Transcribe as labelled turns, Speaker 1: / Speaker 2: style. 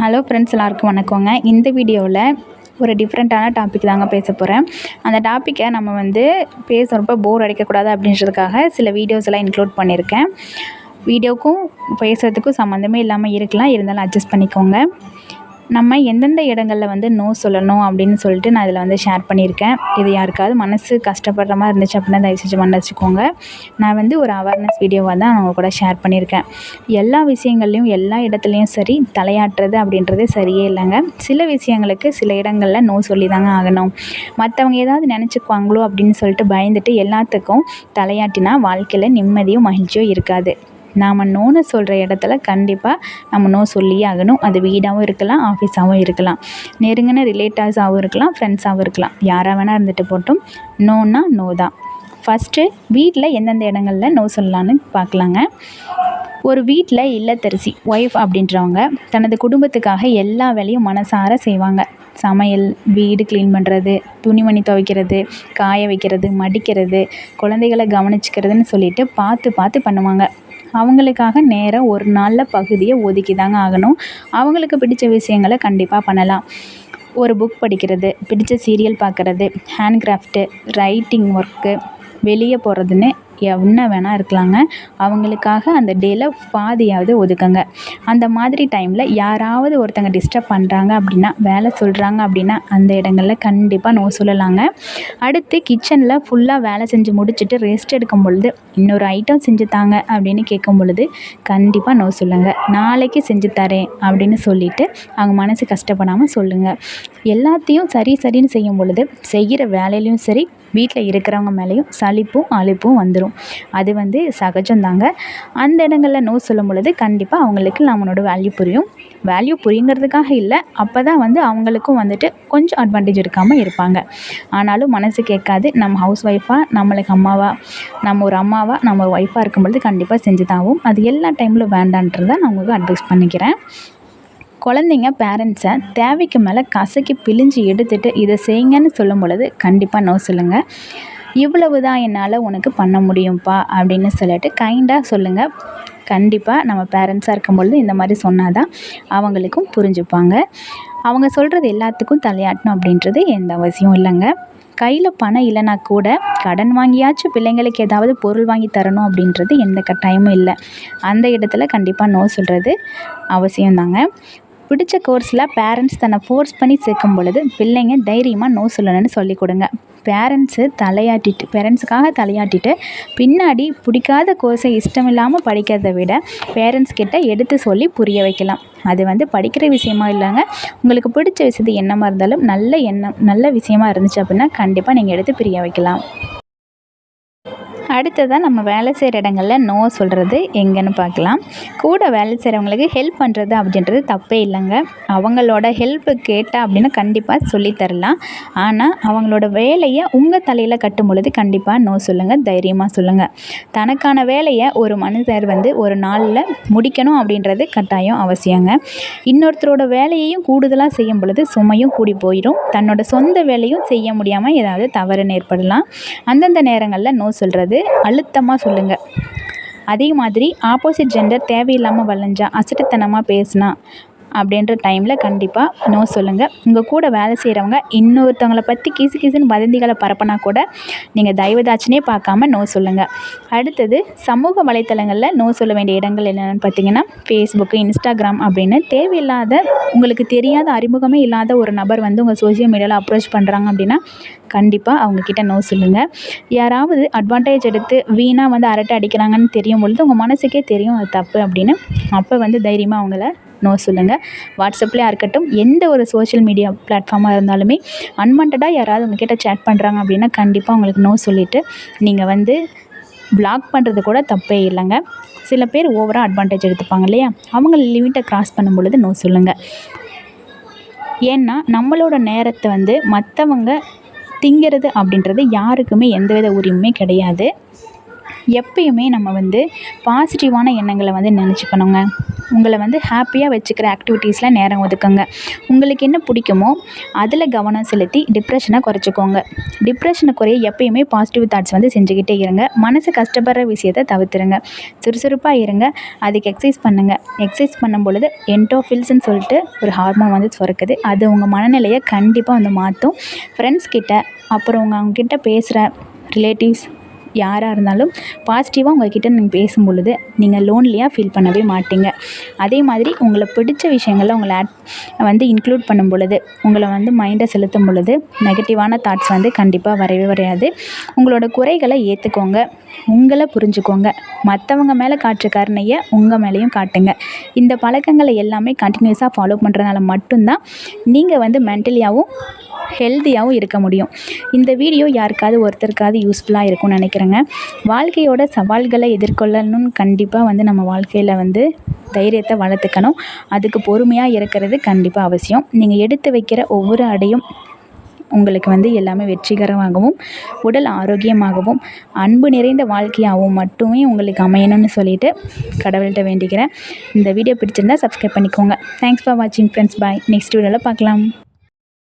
Speaker 1: Hello friends எல்லாருக்கும் வணக்கங்க. இந்த வீடியோவில் ஒரு டிஃப்ரெண்ட்டான டாபிக் தாங்க பேச போகிறேன் அந்த டாப்பிக்கை நம்ம வந்து பேசுகிறப்ப போர் அடிக்கக்கூடாது அப்படின்றதுக்காக சில வீடியோஸ் எல்லாம் இன்க்ளூட் பண்ணியிருக்கேன். வீடியோக்கும் பேசுகிறதுக்கும் சம்மந்தமே இல்லாமல் இருக்கலாம். இருந்தாலும் அட்ஜஸ்ட் பண்ணிக்கோங்க. நம்ம எந்தெந்த இடங்களில் வந்து நோ சொல்லணும் அப்படின்னு சொல்லிட்டு நான் இதில் வந்து ஷேர் பண்ணியிருக்கேன். இது யாருக்காவது மனசு கஷ்டப்படுற மாதிரி இருந்துச்சு அப்படின்னா தயவு செஞ்சு மன்னிச்சிக்கோங்க நான் வந்து ஒரு அவேர்னஸ் வீடியோவாக தான் அவங்க கூட ஷேர் பண்ணியிருக்கேன். எல்லா விஷயங்கள்லையும் எல்லா இடத்துலையும் சரி தலையாட்டுறது அப்படின்றது சரியே இல்லைங்க. சில விஷயங்களுக்கு சில இடங்களில் நோ சொல்லி தாங்க ஆகணும். மற்றவங்க ஏதாவது நினச்சிக்குவாங்களோ அப்படின்னு சொல்லிட்டு பயந்துட்டு எல்லாத்துக்கும் தலையாட்டினா வாழ்க்கையில் நிம்மதியும் மகிழ்ச்சியும் இருக்காது. நாம் நோன்னு சொல்கிற இடத்துல கண்டிப்பாக நம்ம நோ சொல்லியே ஆகணும். அது வீடாகவும் இருக்கலாம் ஆஃபீஸாகவும் இருக்கலாம். நெருங்கின ரிலேட்டிவ்ஸாகவும் இருக்கலாம் ஃப்ரெண்ட்ஸாகவும் இருக்கலாம். யாராக வேணால் இருந்துட்டு போட்டும் நோன்னா நோ தான். ஃபஸ்ட்டு வீட்டில் எந்தெந்த இடங்களில் நோ சொல்லலான்னு பார்க்கலாங்க ஒரு வீட்டில் இல்லத்தரசி ஒய்ஃப் அப்படின்றவங்க தனது குடும்பத்துக்காக எல்லா வேலையும் மனசார செய்வாங்க. சமையல் வீடு க்ளீன் பண்ணுறது துணிமணி துவைக்கிறது காய வைக்கிறது மடிக்கிறது குழந்தைகளை கவனிச்சிக்கிறதுன்னு சொல்லிட்டு பார்த்து பார்த்து பண்ணுவாங்க. அவங்களுக்காக நேரம் ஒரு நாளில் பகுதியை ஒதுக்கி தாங்க ஆகணும். அவங்களுக்கு பிடிச்ச விஷயங்களை கண்டிப்பாக பண்ணலாம். ஒரு புக் படிக்கிறது பிடிச்ச சீரியல் பார்க்குறது ஹேண்ட் கிராஃப்ட்டு ரைட்டிங் ஒர்க்கு வெளியே போகிறதுன்னு என்ன வேணால் இருக்கலாங்க. அவங்களுக்காக அந்த டேயில் பாதியாவது ஒதுக்குங்க. அந்த மாதிரி டைமில் யாராவது ஒருத்தங்க டிஸ்டர்ப் பண்ணுறாங்க அப்படின்னா வேலை சொல்கிறாங்க அப்படின்னா அந்த இடங்களில் கண்டிப்பாக நோ சொல்லலாங்க. அடுத்து கிச்சனில் ஃபுல்லாக வேலை செஞ்சு முடிச்சுட்டு ரெஸ்ட் எடுக்கும் பொழுது இன்னொரு ஐட்டம் செஞ்சு தாங்க அப்படின்னு கேட்கும் பொழுது கண்டிப்பாக நோ சொல்லுங்கள் நாளைக்கு செஞ்சு தரேன் அப்படின்னு சொல்லிவிட்டு அவங்க மனசு கஷ்டப்படாமல் சொல்லுங்கள் எல்லாத்தையும் சரி சரின்னு செய்யும் பொழுது செய்கிற வேலையிலையும் சரி வீட்டில் இருக்கிறவங்க மேலேயும் சலிப்பும் அலுப்பும் வந்துடும் அது வந்து சகஜம்தாங்க. அந்த இடங்களில் நோ சொல்லும் பொழுது கண்டிப்பாக அவங்களுக்கு நம்மளோட வேல்யூ புரியும். வேல்யூ புரியுங்கிறதுக்காக இல்லை அப்போ தான் வந்து அவங்களுக்கும் வந்துட்டு கொஞ்சம் அட்வான்டேஜ் எடுக்காமல் இருப்பாங்க. ஆனாலும் மனசு கேட்காது நம்ம ஹவுஸ் ஒய்ஃபாக நம்மளுக்கு அம்மாவாக நம்ம ஒரு அம்மாவாக நம்ம ஒரு ஒய்ஃபாக இருக்கும் பொழுது கண்டிப்பாக செஞ்சு தாவும். அது எல்லா டைமில் வேண்டான்றதை நான் உங்களுக்கு அட்வைஸ் பண்ணிக்கிறேன். குழந்தைங்க பேரண்ட்ஸை தேவைக்கு மேலே கசக்கி பிழிஞ்சு எடுத்துகிட்டு இதை செய்யுங்கன்னு சொல்லும் பொழுது கண்டிப்பாக நோ சொல்லுங்கள் இவ்வளவு தான் என்னால் உனக்கு பண்ண முடியும்ப்பா அப்படின்னு சொல்லிட்டு கைண்டாக சொல்லுங்கள் கண்டிப்பாக நம்ம பேரண்ட்ஸாக இருக்கும் பொழுது இந்த மாதிரி சொன்னால் தான் அவங்களுக்கும் புரிஞ்சுப்பாங்க. அவங்க சொல்கிறது எல்லாத்துக்கும் தலையாட்டணும் அப்படின்றது எந்த அவசியம் இல்லைங்க. கையில் பணம் இல்லைனா கூட கடன் வாங்கியாச்சும் பிள்ளைங்களுக்கு ஏதாவது பொருள் வாங்கி தரணும் அப்படின்றது எந்த கட்டாயமும் இல்லை. அந்த இடத்துல கண்டிப்பாக நோ சொல்கிறது அவசியம்தாங்க. பிடிச்ச கோர்ஸில் பேரண்ட்ஸ் தன்னை ஃபோர்ஸ் பண்ணி சேர்க்கும் பொழுது பிள்ளைங்க தைரியமாக நோ சொல்லணும்னு சொல்லிக் கொடுங்க. பேரண்ட்ஸு தலையாட்டிட்டு பேரண்ட்ஸுக்காக தலையாட்டிட்டு பின்னாடி பிடிக்காத கோர்ஸை இஷ்டம் இல்லாமல் படிக்கிறத விட பேரண்ட்ஸ் கிட்ட எடுத்து சொல்லி புரிய வைக்கலாம். அது வந்து படிக்கிற விஷயமா இல்லைங்க. உங்களுக்கு பிடிச்ச விஷயத்து என்னமாக இருந்தாலும் நல்ல எண்ணம் நல்ல விஷயமா இருந்துச்சு அப்படின்னா கண்டிப்பாக நீங்கள் எடுத்து புரிய வைக்கலாம். அடுத்ததாக நம்ம வேலை செய்கிற இடங்களில் நோ சொல்கிறது எங்கேன்னு பார்க்கலாம். கூட வேலை செய்கிறவங்களுக்கு ஹெல்ப் பண்ணுறது அப்படின்றது தப்பே இல்லைங்க. அவங்களோட ஹெல்ப்பு கேட்டால் அப்படின்னா கண்டிப்பாக சொல்லித்தரலாம் ஆனால் அவங்களோட வேலையை உங்கள் தலையில் கட்டும் பொழுது கண்டிப்பாக நோ சொல்லுங்கள் தைரியமாக சொல்லுங்கள் தனக்கான வேலையை ஒரு மனிதர் வந்து ஒரு நாளில் முடிக்கணும் அப்படின்றது கட்டாயம் அவசியங்க. இன்னொருத்தரோட வேலையையும் கூடுதலாக செய்யும் பொழுது சுமையும் கூடி போயிடும் தன்னோட சொந்த வேலையும் செய்ய முடியாமல் ஏதாவது தவறு ஏற்படலாம். அந்தந்த நேரங்களில் நோ சொல்கிறது அழுத்தமாக சொல்லுங்கள் அதே மாதிரி ஆப்போசிட் ஜெண்டர் தேவையில்லாமல் வளைஞ்சா அசட்டுத்தனமாக பேசினா அப்படின்ற டைமில் கண்டிப்பாக நோ சொல்லுங்கள் உங்கள் கூட வேலை செய்கிறவங்க இன்னொருத்தவங்களை பற்றி கிசு கிசுன்னு வதந்திகளை பரப்பினா கூட நீங்கள் தயவுதாட்சனே பார்க்காம நோ சொல்லுங்கள் அடுத்தது சமூக வலைத்தளங்களில் நோ சொல்ல வேண்டிய இடங்கள் என்னென்னு பார்த்தீங்கன்னா ஃபேஸ்புக்கு இன்ஸ்டாகிராம் அப்படின்னு தேவையில்லாத உங்களுக்கு தெரியாத அறிமுகமே இல்லாத ஒரு நபர் வந்து உங்கள் சோஷியல் மீடியாவில் அப்ரோச் பண்ணுறாங்க அப்படின்னா கண்டிப்பாக அவங்கக்கிட்ட நோ சொல்லுங்கள் யாராவது அட்வான்டேஜ் எடுத்து வீணாக வந்து அரட்டை அடிக்கிறாங்கன்னு தெரியும் பொழுது உங்கள் மனசுக்கே தெரியும் அது தப்பு அப்படின்னு அப்போ வந்து தைரியமாக அவங்கள நோ சொல்லுங்கள் வாட்ஸ்அப்லேயா இருக்கட்டும் எந்த ஒரு சோஷியல் மீடியா பிளாட்ஃபார்மாக இருந்தாலுமே அன்வான்டாக யாராவது உங்ககிட்ட சேட் பண்ணுறாங்க அப்படின்னா கண்டிப்பாக உங்களுக்கு நோ சொல்லிவிட்டு நீங்கள் வந்து பிளாக் பண்ணுறது கூட தப்பே இல்லைங்க. சில பேர் ஓவராக அட்வான்டேஜ் எடுத்துப்பாங்க இல்லையா? அவங்க லிமிட்டை க்ராஸ் பண்ணும் பொழுது நோ சொல்லுங்கள் ஏன்னா நம்மளோட நேரத்தை வந்து மற்றவங்க திங்கிறது அப்படின்றது யாருக்குமே எந்தவித உரிமையுமே கிடையாது. எப்பயுமே நம்ம வந்து பாசிட்டிவான எண்ணங்களை வந்து நினச்சிக்கணுங்க. உங்களை வந்து ஹாப்பியாக வச்சுக்கிற ஆக்டிவிட்டீஸில் நேரம் ஒதுக்குங்க. உங்களுக்கு என்ன பிடிக்குமோ அதில் கவனம் செலுத்தி டிப்ரெஷனை குறைச்சிக்கோங்க. டிப்ரெஷனை குறைய எப்பயுமே பாசிட்டிவ் தாட்ஸ் வந்து செஞ்சுக்கிட்டே இருங்க. மனசு கஷ்டப்படுற விஷயத்தை தவிர்த்துருங்க. சுறுசுறுப்பாக இருங்க. அதுக்கு எக்ஸசைஸ் பண்ணுங்கள் எக்ஸசைஸ் பண்ணும் பொழுது என்டோஃபில்ஸ்ன்னு சொல்லிட்டு ஒரு ஹார்மோன் வந்து சுரக்குது. அது உங்கள் மனநிலையை கண்டிப்பாக வந்து மாற்றும் ஃப்ரெண்ட்ஸ் கிட்ட அப்புறம் உங்கள் அவங்கக்கிட்ட பேசுகிற ரிலேட்டிவ்ஸ் யாராக இருந்தாலும் பாசிட்டிவாக உங்கள்கிட்ட நீங்கள் பேசும் பொழுது நீங்கள் லோன்லியாக ஃபீல் பண்ணவே மாட்டீங்க. அதே மாதிரி உங்களை பிடிச்ச விஷயங்களில் உங்களை ஆட் வந்து இன்க்ளூட் பண்ணும் பொழுது உங்களை வந்து மைண்டை செலுத்தும் பொழுது நெகட்டிவான தாட்ஸ் வந்து கண்டிப்பாக வரவே வரையாது உங்களோட குறைகளை ஏற்றுக்கோங்க உங்களை புரிஞ்சுக்கோங்க. மற்றவங்க மேலே காட்டுற கருணையை உங்கள் மேலேயும் காட்டுங்க. இந்த பழக்கங்களை எல்லாமே கண்டினியூஸாக ஃபாலோ பண்ணுறதுனால மட்டும்தான் நீங்கள் வந்து மென்டலியாகவும் ஹெல்த்தியாகவும் இருக்க முடியும். இந்த வீடியோ யாருக்காவது ஒருத்தருக்காவது யூஸ்ஃபுல்லாக இருக்கும்னு நினைக்கிறேங்க. வாழ்க்கையோட சவால்களை எதிர்கொள்ளணும்னு கண்டிப்பாக வந்து நம்ம வாழ்க்கையில் வந்து தைரியத்தை வளர்த்துக்கணும். அதுக்கு பொறுமையாக இருக்கிறது கண்டிப்பாக அவசியம். நீங்கள் எடுத்து வைக்கிற ஒவ்வொரு அடையும் உங்களுக்கு வந்து எல்லாமே வெற்றிகரமாகவும் உடல் ஆரோக்கியமாகவும் அன்பு நிறைந்த வாழ்க்கையாகவும் மட்டுமே உங்களுக்கு அமையணும்னு சொல்லிட்டு கடவுள்கிட்ட வேண்டிக்கிறேன். இந்த வீடியோ பிடிச்சிருந்தா சப்ஸ்கிரைப் பண்ணிக்கோங்க. தேங்க்ஸ் ஃபார் வாட்சிங் ஃப்ரெண்ட்ஸ் பாய் நெக்ஸ்ட் வீடியோவில் பார்க்கலாம்.